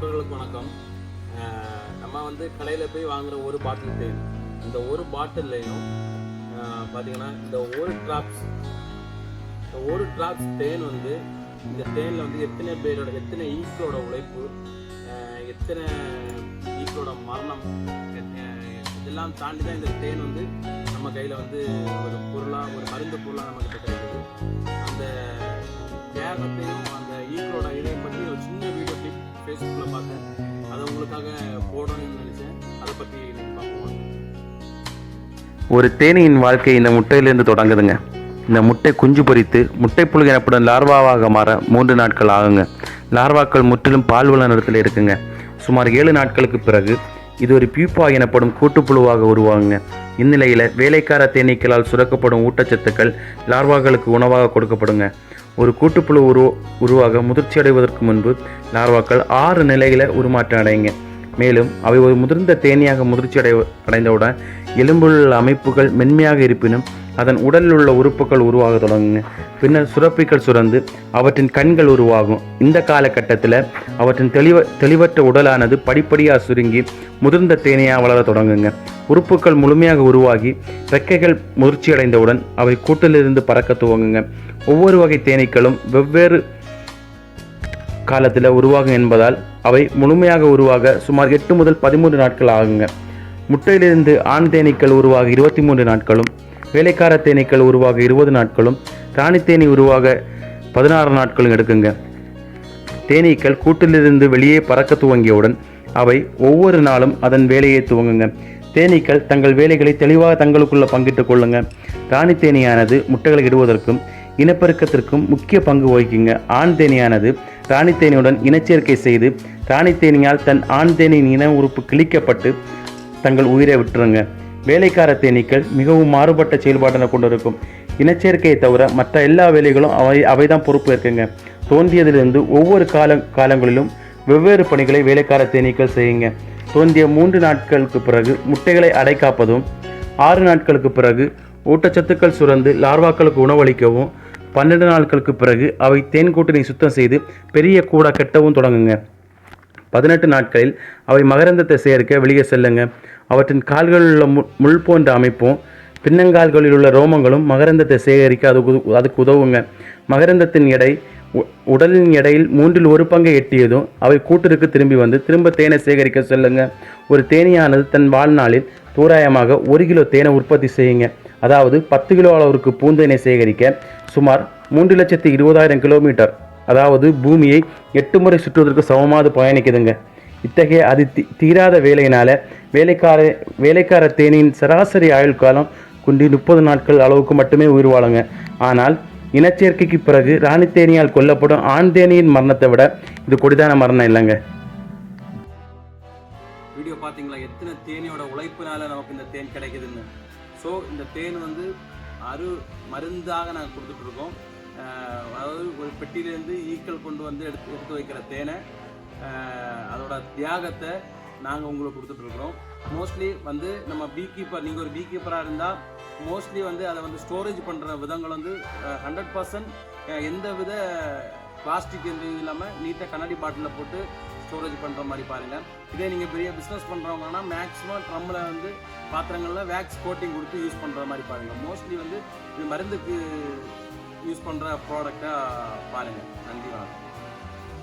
நண்பர்களுக்கு வணக்கம். நம்ம வந்து கடையில் போய் வாங்குகிற ஒரு பாட்டில் தேன் இந்த ஒரு பாட்டில்லையும் பார்த்தீங்கன்னா இந்த ஒரு ட்ராப்ஸ் இந்த ஒரு ட்ராப்ஸ் தேன் வந்து இந்த தேனில் வந்து எத்தனை பேரோட எத்தனை ஈக்களோட உழைப்பு எத்தனை ஈக்களோட மரணம் இதெல்லாம் தாண்டி தான் இந்த தேன் வந்து நம்ம கையில் வந்து ஒரு பொருளாக ஒரு மருந்து பொருளாக நமக்கு கிடைக்குது. அந்த தியாகத்தையும் போடணும்னு நினச்சேன். அதை பற்றி ஒரு தேனியின் வாழ்க்கை இந்த முட்டையிலிருந்து தொடங்குதுங்க. இந்த முட்டை குஞ்சு பொரித்து முட்டைப்புழு எனப்படும் லார்வாவாக மாற மூன்று நாட்கள் ஆகுங்க. லார்வாக்கள் முற்றிலும் பால்வள நிறத்தில் இருக்குங்க. சுமார் ஏழு நாட்களுக்கு பிறகு இது ஒரு பியூப்பா எனப்படும் கூட்டுப்புழுவாக உருவாகுங்க. இந்நிலையில் வேலைக்கார தேனீக்களால் சுரக்கப்படும் ஊட்டச்சத்துக்கள் லார்வாக்களுக்கு உணவாக கொடுக்கப்படுங்க. ஒரு கூட்டுப்புழு உரு உருவாக முதிர்ச்சி அடைவதற்கு முன்பு லார்வாக்கள் ஆறு நிலைகளை உருமாற்றம் அடையுங்க. மேலும் அவை ஒரு முதிர்ந்த தேனியாக முதிர்ச்சி அடை அடைந்தவுடன் எலும்புள்ள அமைப்புகள் மென்மையாக இருப்பினும் அதன் உடலில் உள்ள உறுப்புகள் உருவாக தொடங்குங்க பின்னர் சுரப்பிகள் சுரந்து அவற்றின் கண்கள் உருவாகும். இந்த காலகட்டத்தில் அவற்றின் தெளிவ தெளிவற்ற உடலானது படிப்படியாக சுருங்கி முதிர்ந்த தேனியாக வளர தொடங்குங்க. உறுப்புகள் முழுமையாக உருவாகி ரெக்கைகள் முதிர்ச்சி அடைந்தவுடன் அவை கூட்டிலிருந்து பறக்க துவங்குங்க. ஒவ்வொரு வகை தேனீக்களும் வெவ்வேறு காலத்தில் உருவாகும் என்பதால் அவை முழுமையாக உருவாக சுமார் எட்டு முதல் பதிமூன்று நாட்கள் ஆகுங்க. முட்டையிலிருந்து ஆண் தேனீக்கள் உருவாக இருபத்தி மூன்று நாட்களும் வேலைக்கார தேனீக்கள் உருவாக இருபது நாட்களும் ராணி உருவாக பதினாறு நாட்களும் எடுக்குங்க. தேனீக்கள் கூட்டிலிருந்து வெளியே பறக்க துவங்கியவுடன் அவை ஒவ்வொரு நாளும் அதன் வேலையை துவங்குங்க. தேனீக்கள் தங்கள் வேலைகளை தெளிவாக தங்களுக்குள்ள பங்கிட்டுக் கொள்ளுங்க. ராணி தேனியானது முட்டைகளை இடுவதற்கும் இனப்பெருக்கத்திற்கும் முக்கிய பங்கு வகிக்குங்க. ஆண் தேனியானது ராணி தேனியுடன் இனச்சேர்க்கை செய்து ராணி தேனியால் தன் ஆண் தேனியின் இன உறுப்பு கிழிக்கப்பட்டு தங்கள் உயிரை விட்டுருங்க. வேலைக்கார தேனீக்கள் மிகவும் மாறுபட்ட செயல்பாட்டினை கொண்டிருக்கும். இனச்சேர்க்கையை தவிர மற்ற எல்லா வேலைகளும் அவை அவைதான் பொறுப்பு இருக்குங்க தோன்றியதிலிருந்து ஒவ்வொரு கால காலங்களிலும் வெவ்வேறு பணிகளை வேலைக்கார தேனீக்கள் செய்யுங்க. தோன்றிய மூன்று நாட்களுக்கு பிறகு முட்டைகளை அடைக்காப்பதும் ஆறு நாட்களுக்கு பிறகு ஊட்டச்சத்துக்கள் சுரந்து லார்வாக்களுக்கு உணவளிக்கவும் பன்னெண்டு நாட்களுக்கு பிறகு அவை தேன் கூட்டினை சுத்தம் செய்து பெரிய கூடா கட்டவும் தொடங்குங்க. பதினெட்டு நாட்களில் அவை மகரந்தத்தை சேர்க்க வெளியே செல்லுங்க. அவற்றின் கால்களில் உள்ள மு முள் போன்ற அமைப்பும் பின்னங்கால்களில் உள்ள ரோமங்களும் மகரந்தத்தை சேகரிக்க அது அதுக்கு உதவுங்க. மகரந்தத்தின் எடை உ- உடலின் எடையில் மூன்றில் ஒரு பங்கை எட்டியதும் அவை கூட்டிற்கு திரும்பி வந்து திரும்ப தேனை சேகரிக்க செல்லுங்க. ஒரு தேனியானது தன் வாழ்நாளில் தோராயமாக ஒரு கிலோ தேனை உற்பத்தி செய்யுங்க. அதாவது பத்து கிலோ அளவிற்கு பூந்தேனை சேகரிக்க சுமார் மூன்று லட்சத்தி இருபதாயிரம் கிலோமீட்டர். அதாவது பூமியை எட்டு முறை சுற்றுவதற்கு சமமாது பயணிக்குதுங்க. இத்தகைய அது தீராத வேலையினால் வேலைக்கார வேலைக்கார தேனியின் சராசரி ஆயுள் காலம் குண்டி முப்பது நாட்கள் அளவுக்கு மட்டுமே உயிர் வாழுங்க ஆனால் இனச்சேர்க்கைக்கு பிறகு ராணி தேனியால் கொல்லப்படும் ஆண் தேனியின் மரணத்தை விட இது கொடிதான மரணம் இல்லைங்க. வீடியோ பார்த்தீங்களா? எத்தனை தேனியோட உழைப்பினால நமக்கு இந்த தேன் கிடைக்குதுன்னு. ஸோ இந்த தேன் வந்து அரு மருந்தாக நாங்கள் கொடுத்துட்ருக்கோம் அதாவது ஒரு பெட்டியிலேருந்து ஈக்கள் கொண்டு வந்து எடுத்து எடுத்து வைக்கிற தேனை அதோட தியாகத்தை நாங்கள் உங்களுக்கு கொடுத்துட்ருக்குறோம் மோஸ்ட்லி வந்து நம்ம பீ கீப்பர் நீங்கள் ஒரு பீ கீப்பராக இருந்தால் மோஸ்ட்லி வந்து அதை வந்து ஸ்டோரேஜ் பண்ணுற விதங்கள் வந்து ஹண்ட்ரட் பர்சன்ட் எந்த வித பிளாஸ்டிக் எந்த இது இல்லாமல் நீட்டாக கண்ணாடி பாட்டிலில் போட்டு ஸ்டோரேஜ் பண்ணுற மாதிரி பாருங்கள் இதே நீங்கள் பெரிய பிஸ்னஸ் பண்ணுறவங்கன்னா மேக்ஸிமம் ட்ரம்மில் வந்து பாத்திரங்களில் வேக்ஸ் கோட்டிங் கொடுத்து யூஸ் பண்ணுற மாதிரி பாருங்கள் மோஸ்ட்லி வந்து இது மருந்துக்கு யூஸ் பண்ணுற ப்ராடக்டாக பாருங்கள் நன்றி வணக்கம்.